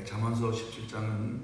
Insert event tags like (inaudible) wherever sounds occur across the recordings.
예, 잠언서 17장은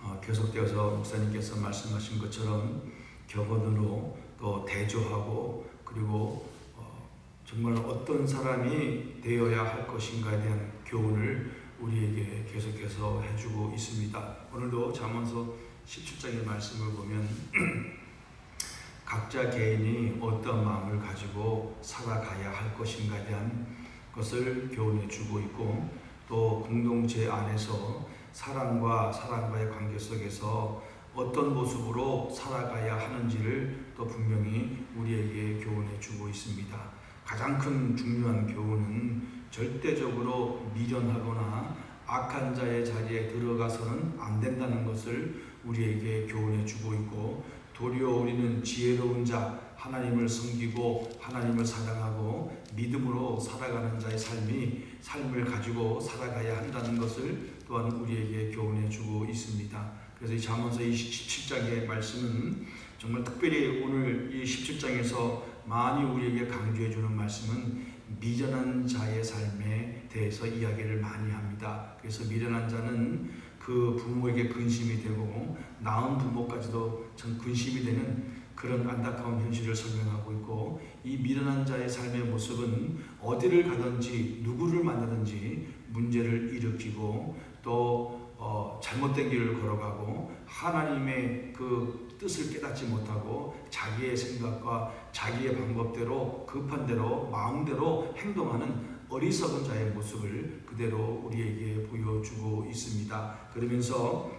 어, 계속되어서 목사님께서 말씀하신 것처럼 격언으로 또 대조하고 그리고 어, 정말 어떤 사람이 되어야 할 것인가에 대한 교훈을 우리에게 계속해서 해주고 있습니다. 오늘도 잠언서 17장의 말씀을 보면 (clears throat) 각자 개인이 어떤 마음을 가지고 살아가야 할 것인가에 대한 것을 교훈해 주고 있고 또 공동체 안에서 사랑과 사랑과의 관계 속에서 어떤 모습으로 살아가야 하는지를 또 분명히 우리에게 교훈해 주고 있습니다. 가장 큰 중요한 교훈은 절대적으로 미련하거나 악한 자의 자리에 들어가서는 안 된다는 것을 우리에게 교훈해 주고 있고 도리어 우리는 지혜로운 자 하나님을 섬기고 하나님을 사랑하고 믿음으로 살아가는 자의 삶이 삶을 가지고 살아가야 한다는 것을 또한 우리에게 교훈해 주고 있습니다. 그래서 이 잠언서 17장의 말씀은 정말 특별히 오늘 이 17장에서 많이 우리에게 강조해 주는 말씀은 미련한 자의 삶에 대해서 이야기를 많이 합니다. 그래서 미련한 자는 그 부모에게 근심이 되고 낳은 부모까지도 전 근심이 되는 그런 안타까운 현실을 설명하고 있고 이 미련한 자의 삶의 모습은 어디를 가든지 누구를 만나든지 문제를 일으키고 또 어, 잘못된 길을 걸어가고 하나님의 그 뜻을 깨닫지 못하고 자기의 생각과 자기의 방법대로 급한 대로 마음대로 행동하는 어리석은 자의 모습을 그대로 우리에게 보여주고 있습니다. 그러면서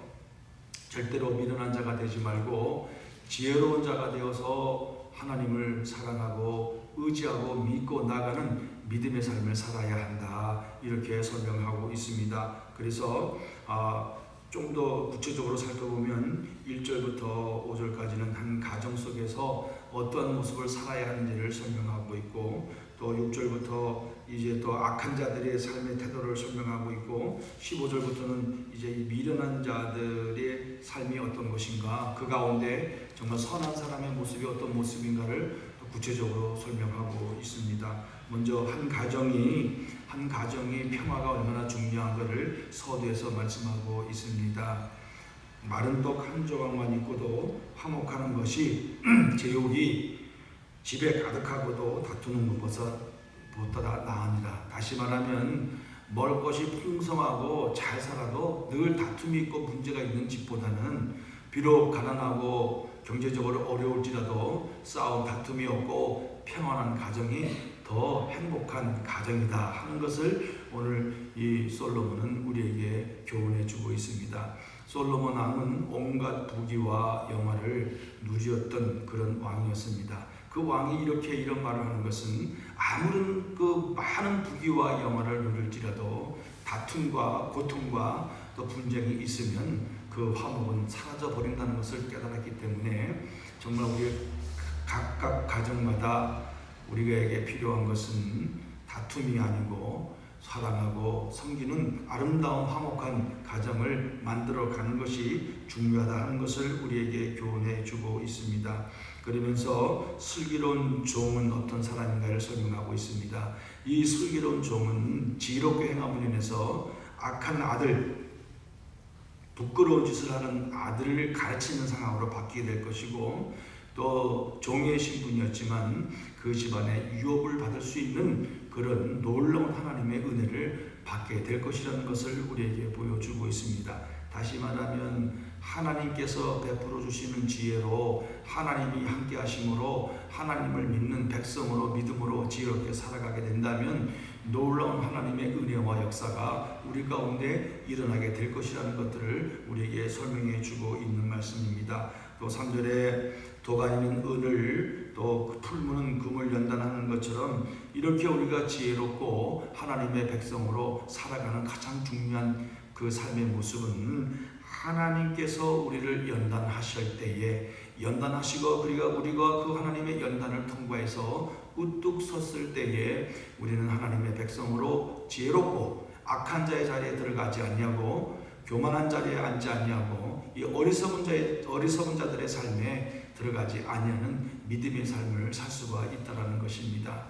절대로 미련한 자가 되지 말고 지혜로운 자가 되어서 하나님을 사랑하고 의지하고 믿고 나가는 믿음의 삶을 살아야 한다. 이렇게 설명하고 있습니다. 그래서 아, 좀 더 구체적으로 살펴보면 1절부터 5절까지는 한 가정 속에서 어떠한 모습을 살아야 하는지를 설명하고 있고 또 6절부터 이제 또 악한 자들의 삶의 태도를 설명하고 있고 15절부터는 이제 미련한 자들의 삶이 어떤 것인가 그 가운데 정말 선한 사람의 모습이 어떤 모습인가를 구체적으로 설명하고 있습니다. 먼저 한 가정이 한 가정이 평화가 얼마나 중요한 것을 서두에서 말씀하고 있습니다. 마른 떡 한 조각만 있고도 화목하는 것이 (clears throat) 제육이 집에 가득하고도 다투는 것보다 보다 나으니라. 다시 말하면 먹을 것이 풍성하고 잘 살아도 늘 다툼이 있고 문제가 있는 집보다는 비록 가난하고 경제적으로 어려울지라도 싸움 다툼이 없고 평안한 가정이 더 행복한 가정이다 하는 것을 오늘 이 솔로몬은 우리에게 교훈해 주고 있습니다. 솔로몬 왕은 온갖 부귀와 영화를 누렸던 그런 왕이었습니다. 그 왕이 이렇게 이런 말을 하는 것은 아무런 그 많은 부귀와 영화를 누릴지라도 다툼과 고통과 또 분쟁이 있으면 그 화목은 사라져 버린다는 것을 깨달았기 때문에 정말 우리 각각 가정마다 우리에게 필요한 것은 다툼이 아니고 사랑하고 섬기는 아름다운 화목한 가정을 만들어 가는 것이 중요하다 하는 것을 우리에게 교훈해 주고 있습니다. 그러면서 슬기로운 종은 어떤 사람인가를 설명하고 있습니다. 이 슬기로운 종은 지혜롭게 행함으로 인해서 악한 아들, 부끄러운 짓을 하는 아들을 가르치는 상황으로 바뀌게 될 것이고 또 종의 신분이었지만 그 집안에 유업을 받을 수 있는 그런 놀라운 하나님의 은혜를 받게 될 것이라는 것을 우리에게 보여주고 있습니다. 다시 말하면 하나님께서 베풀어 주시는 지혜로 하나님이 함께 하심으로 하나님을 믿는 백성으로 믿음으로 지혜롭게 살아가게 된다면 놀라운 하나님의 은혜와 역사가 우리 가운데 일어나게 될 것이라는 것들을 우리에게 설명해 주고 있는 말씀입니다. 또 3절에 도가니는 은을 또 풀무는 금을 연단하는 것처럼 이렇게 우리가 지혜롭고 하나님의 백성으로 살아가는 가장 중요한 그 삶의 모습은 하나님께서 우리를 연단하실 때에 연단하시고 우리가 우리가 그 하나님의 연단을 통과해서 우뚝 섰을 때에 우리는 하나님의 백성으로 지혜롭고 악한 자의 자리에 들어가지 않냐고 교만한 자리에 앉지 않냐고 이 어리석은 자의 어리석은 자들의 삶에 들어가지 아니하는 믿음의 삶을 살 수가 있다라는 것입니다.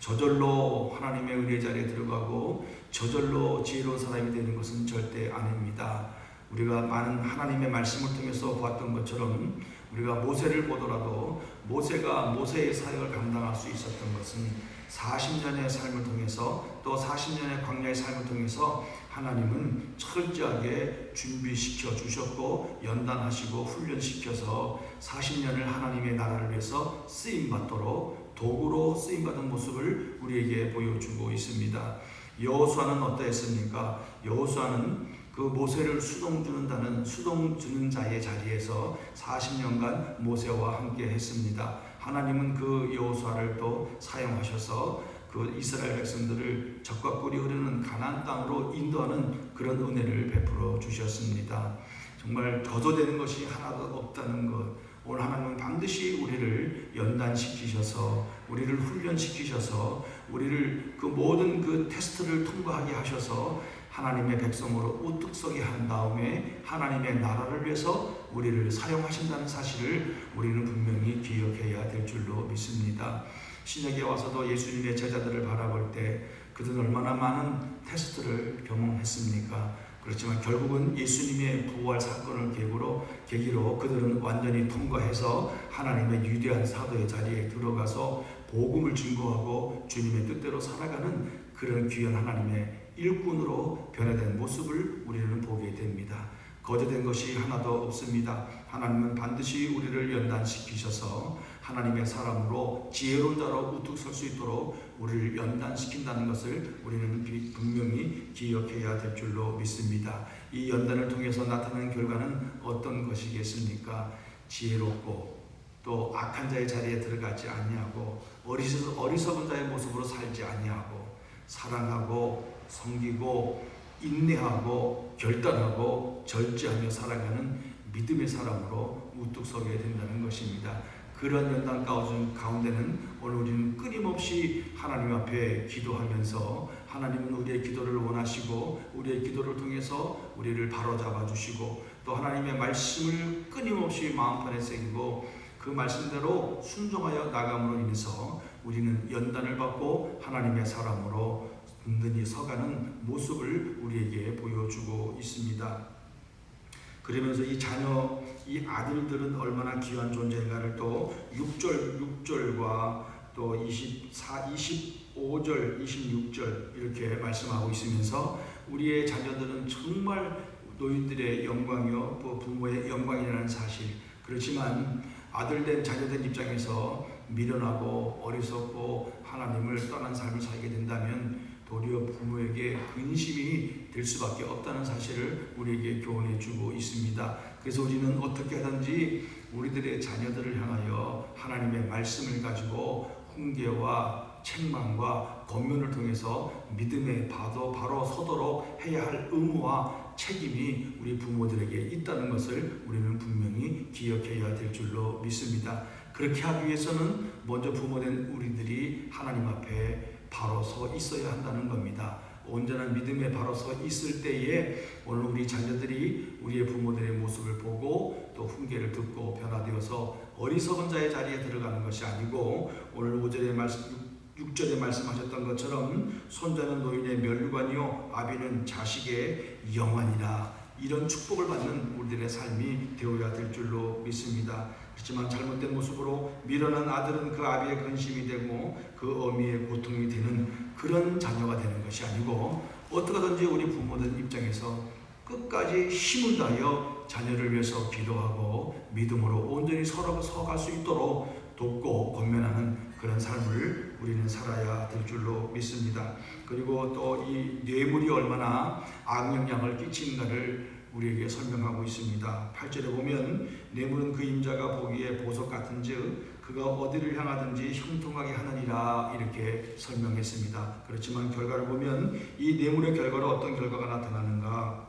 저절로 하나님의 은혜 자리에 들어가고 저절로 지혜로운 사람이 되는 것은 절대 아닙니다. 우리가 많은 하나님의 말씀을 통해서 보았던 것처럼 우리가 모세를 보더라도 모세가 모세의 사역을 감당할 수 있었던 것은 40년의 삶을 통해서 또 40년의 광야의 삶을 통해서 하나님은 철저하게 준비시켜 주셨고 연단하시고 훈련시켜서 40년을 하나님의 나라를 위해서 쓰임 받도록 도구로 쓰임 받은 모습을 우리에게 보여주고 있습니다. 여호수아는 어떠했습니까? 여호수아는 그 모세를 수동 주는다는 수동 주는 자의 자리에서 40년간 모세와 함께 했습니다. 하나님은 그 여호수아를 또 사용하셔서 그 이스라엘 백성들을 적과 꿀이 흐르는 가나안 땅으로 인도하는 그런 은혜를 베풀어 주셨습니다. 정말 거저되는 것이 하나도 없다는 것. 오늘 하나님은 반드시 우리를 연단시키셔서 우리를 훈련시키셔서 우리를 그 모든 그 테스트를 통과하게 하셔서 하나님의 백성으로 우뚝 서게 한 다음에 하나님의 나라를 위해서 우리를 사용하신다는 사실을 우리는 분명히 기억해야 될 줄로 믿습니다. 신약에 와서도 예수님의 제자들을 바라볼 때 그들은 얼마나 많은 테스트를 경험했습니까? 그렇지만 결국은 예수님의 부활 사건을 계기로, 계기로 그들은 완전히 통과해서 하나님의 위대한 사도의 자리에 들어가서 복음을 증거하고 주님의 뜻대로 살아가는 그런 귀한 하나님의 일꾼으로 변화된 모습을 우리는 보게 됩니다. 거저된 것이 하나도 없습니다. 하나님은 반드시 우리를 연단시키셔서 하나님의 사람으로 지혜로운 자로 우뚝 설 수 있도록 우리를 연단시킨다는 것을 우리는 분명히 기억해야 될 줄로 믿습니다. 이 연단을 통해서 나타나는 결과는 어떤 것이겠습니까? 지혜롭고 또 악한 자의 자리에 들어가지 아니하고 어리석은 자의 모습으로 살지 아니하고 사랑하고 섬기고 인내하고 결단하고 절제하며 살아가는 믿음의 사람으로 우뚝 서게 된다는 것입니다. 그런 연단 가운데는 오늘 우리는 끊임없이 하나님 앞에 기도하면서 하나님은 우리의 기도를 원하시고 우리의 기도를 통해서 우리를 바로잡아 주시고 또 하나님의 말씀을 끊임없이 마음판에 새기고 그 말씀대로 순종하여 나감으로 인해서 우리는 연단을 받고 하나님의 사람으로 든든히 서가는 모습을 우리에게 보여주고 있습니다. 그러면서 이 자녀, 이 아들들은 얼마나 귀한 존재인가를 또 6절, 6절과 또 24, 25절, 26절 이렇게 말씀하고 있으면서 우리의 자녀들은 정말 노인들의 영광이요, 또 부모의 영광이라는 사실. 그렇지만 아들된 자녀된 입장에서 미련하고 어리석고 하나님을 떠난 삶을 살게 된다면 도리어 부모에게 근심이 될 수밖에 없다는 사실을 우리에게 교훈해 주고 있습니다. 그래서 우리는 어떻게 하든지 우리들의 자녀들을 향하여 하나님의 말씀을 가지고 훈계와 책망과 권면을 통해서 믿음의 바도 바로 서도록 해야 할 의무와 책임이 우리 부모들에게 있다는 것을 우리는 분명히 기억해야 될 줄로 믿습니다. 그렇게 하기 위해서는 먼저 부모된 우리들이 하나님 앞에 바로 서 있어야 한다는 겁니다. 온전한 믿음에 바로 서 있을 때에 오늘 우리 자녀들이 우리의 부모들의 모습을 보고 또 훈계를 듣고 변화되어서 어리석은 자의 자리에 들어가는 것이 아니고 오늘 5절의 말씀 6절에 말씀하셨던 것처럼 손자는 노인의 멸류관이요 아비는 자식의 영환이라 이런 축복을 받는 우리들의 삶이 되어야 될 줄로 믿습니다. 그렇지만 잘못된 모습으로 밀어난 아들은 그 아비의 근심이 되고 그 어미의 고통이 되는 그런 자녀가 되는 것이 아니고 어떻게든지 우리 부모들 입장에서 끝까지 힘을 다하여 자녀를 위해서 기도하고 믿음으로 온전히 서로 서갈 수 있도록 돕고 권면하는 그런 삶을 우리는 살아야 될 줄로 믿습니다. 그리고 또 이 뇌물이 얼마나 악영향을 끼치는가를 우리에게 설명하고 있습니다. 8절에 보면 뇌물은 그 임자가 보기에 보석 같은즉 그가 어디를 향하든지 형통하게 하느니라 이렇게 설명했습니다. 그렇지만 결과를 보면 이 뇌물의 결과로 어떤 결과가 나타나는가?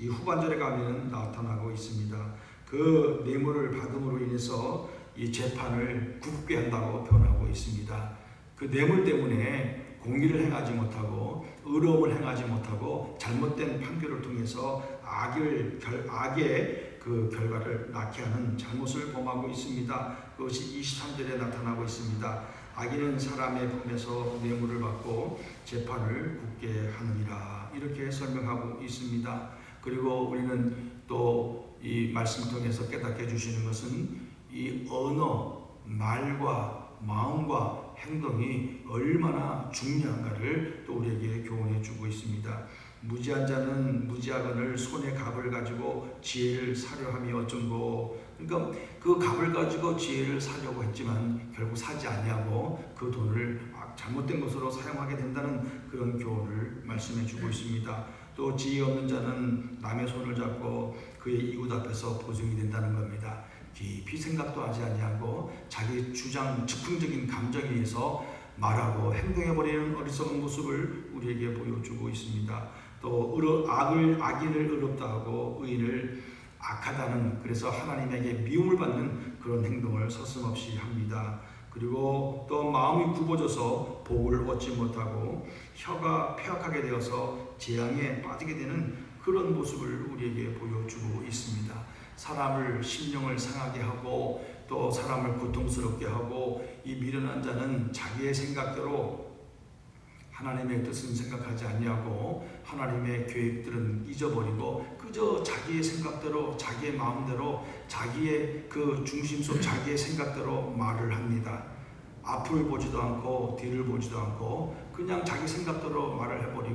이 후반절에 가면 나타나고 있습니다. 그 뇌물을 받음으로 인해서 이 재판을 굳게 한다고 표현하고 있습니다. 그 뇌물 때문에 공의를 행하지 못하고 의로움을 행하지 못하고 잘못된 판결을 통해서 악을 결, 악의 그 결과를 낳게 하는 잘못을 범하고 있습니다. 그것이 23절에 나타나고 있습니다. 악인은 사람의 품에서 뇌물을 받고 재판을 굳게 하느니라 이렇게 설명하고 있습니다. 그리고 우리는 또 이 말씀 통해서 깨닫게 해주시는 것은 이 언어, 말과 마음과 행동이 얼마나 중요한가를 또 우리에게 교훈해 주고 있습니다. 무지한 자는 무지하거늘 손에 갑을 가지고 지혜를 사려 함이 어쩐고 그러니까 그 갑을 가지고 지혜를 사려고 했지만 결국 사지 아니하고 그 돈을 잘못된 것으로 사용하게 된다는 그런 교훈을 말씀해 주고 있습니다. 또 지혜 없는 자는 남의 손을 잡고 그의 이웃 앞에서 보증이 된다는 겁니다. 깊이 생각도 하지 아니하고 자기 주장 즉흥적인 감정에 의해서 말하고 행동해버리는 어리석은 모습을 우리에게 보여주고 있습니다. 또 의로, 악을 악인을 의롭다 하고 의인을 악하다는 그래서 하나님에게 미움을 받는 그런 행동을 서슴없이 합니다. 그리고 또 마음이 굽어져서 복을 얻지 못하고 혀가 폐악하게 되어서 재앙에 빠지게 되는 그런 모습을 우리에게 보여주고 있습니다. 사람을 심령을 상하게 하고 또 사람을 고통스럽게 하고 이 미련한 자는 자기의 생각대로 하나님의 뜻은 생각하지 아니하고 하나님의 계획들은 잊어버리고 그저 자기의 생각대로 자기의 마음대로 자기의 그 중심 속 자기의 생각대로 말을 합니다. 앞을 보지도 않고 뒤를 보지도 않고 그냥 자기 생각대로 말을 해버리고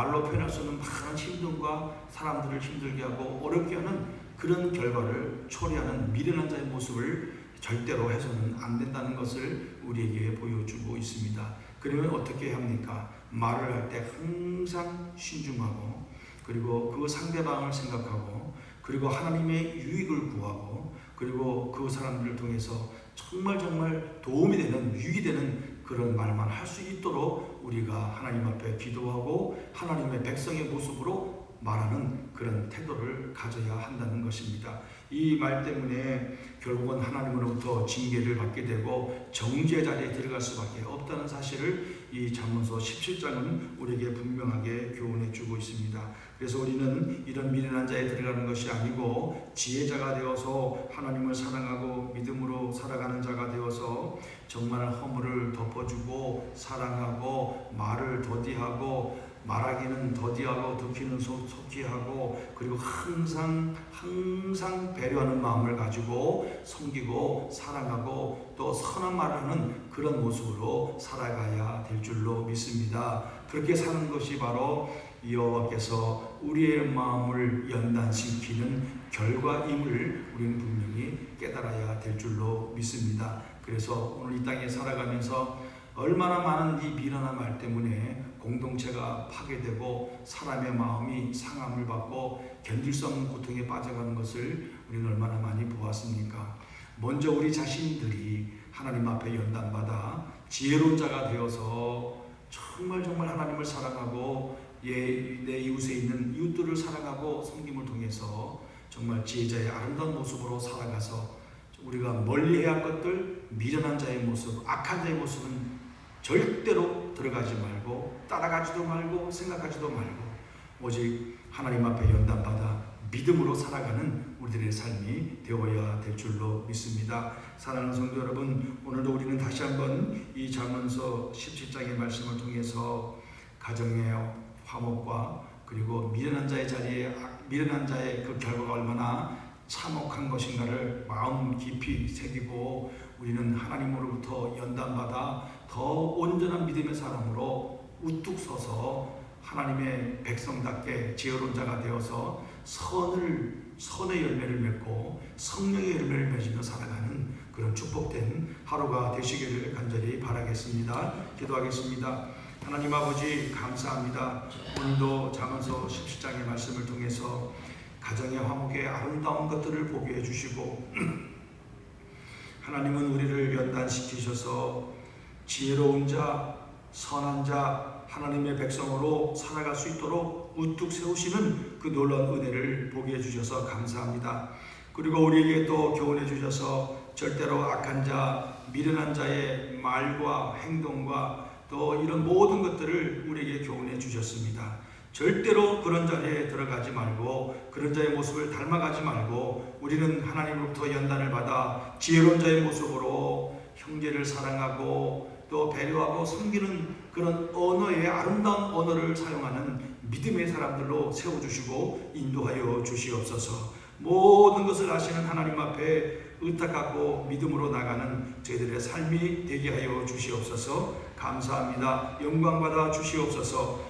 말로 표현할 수 없는 많은 힘듦과 사람들을 힘들게 하고 어렵게 하는 그런 결과를 초래하는 미련한 자의 모습을 절대로 해서는 안 된다는 것을 우리에게 보여주고 있습니다. 그러면 어떻게 합니까? 말을 할 때 항상 신중하고 그리고 그 상대방을 생각하고 그리고 하나님의 유익을 구하고 그리고 그 사람들을 통해서 정말 정말 도움이 되는 유익이 되는 그런 말만 할 수 있도록 우리가 하나님 앞에 기도하고 하나님의 백성의 모습으로 말하는 그런 태도를 가져야 한다는 것입니다. 이 말 때문에 결국은 하나님으로부터 징계를 받게 되고 정죄 자리에 들어갈 수밖에 없다는 사실을 이 잠언서 17장은 우리에게 분명하게 교훈해 주고 있습니다. 그래서 우리는 이런 미련한 자에 들어가는 것이 아니고 지혜자가 되어서 하나님을 사랑하고 믿음으로 살아가는 자가 되어서 정말 허물을 덮어주고 사랑하고 말을 더디하고 말하기는 더디하고 듣기는 속히 하고 그리고 항상 항상 배려하는 마음을 가지고 섬기고 사랑하고 또 선한 말을 하는 그런 모습으로 살아가야 될 줄로 믿습니다. 그렇게 사는 것이 바로 여호와께서 우리의 마음을 연단시키는 결과임을 우리는 분명히 깨달아야 될 줄로 믿습니다. 그래서 오늘 이 땅에 살아가면서 얼마나 많은 이 미련한 말 때문에 공동체가 파괴되고 사람의 마음이 상함을 받고 견딜 수 없는 고통에 빠져가는 것을 우리는 얼마나 많이 보았습니까? 먼저 우리 자신들이 하나님 앞에 연단받아 지혜로운 자가 되어서 정말 정말 하나님을 사랑하고 예, 내 이웃에 있는 이웃들을 사랑하고 섬김을 통해서 정말 지혜자의 아름다운 모습으로 살아가서 우리가 멀리해야 할 것들 미련한 자의 모습, 악한 자의 모습은 절대로 들어가지 말고 따라가지도 말고 생각하지도 말고 오직 하나님 앞에 연단받아 믿음으로 살아가는 우리들의 삶이 되어야 될 줄로 믿습니다. 사랑하는 성도 여러분, 오늘도 우리는 다시 한번 이 잠언서 17장의 말씀을 통해서 가정의 화목과 그리고 미련한 자의 자리에 미련한 자의 그 결과가 얼마나 참혹한 것인가를 마음 깊이 새기고 우리는 하나님으로부터 연단받아 더 온전한 믿음의 사람으로 우뚝 서서 하나님의 백성답게 지혜로운 자가 되어서 선을 선의 열매를 맺고 성령의 열매를 맺으며 살아가는 그런 축복된 하루가 되시기를 간절히 바라겠습니다. 기도하겠습니다. 하나님 아버지 감사합니다. 오늘도 잠언서 17장의 말씀을 통해서 가정의 화목의 아름다운 것들을 보게 해주시고 (clears throat) 하나님은 우리를 연단시키셔서 지혜로운 자, 선한 자, 하나님의 백성으로 살아갈 수 있도록 우뚝 세우시는 그 놀라운 은혜를 보게 해주셔서 감사합니다. 그리고 우리에게 또 교훈해 주셔서 절대로 악한 자, 미련한 자의 말과 행동과 또 이런 모든 것들을 우리에게 교훈해 주셨습니다. 절대로 그런 자리에 들어가지 말고 그런 자의 모습을 닮아가지 말고 우리는 하나님으로부터 연단을 받아 지혜로운 자의 모습으로 형제를 사랑하고 또 배려하고 섬기는 그런 언어의 아름다운 언어를 사용하는 믿음의 사람들로 세워주시고 인도하여 주시옵소서. 모든 것을 아시는 하나님 앞에 의탁하고 믿음으로 나가는 저희들의 삶이 되게 하여 주시옵소서. 감사합니다. 영광 받아 주시옵소서.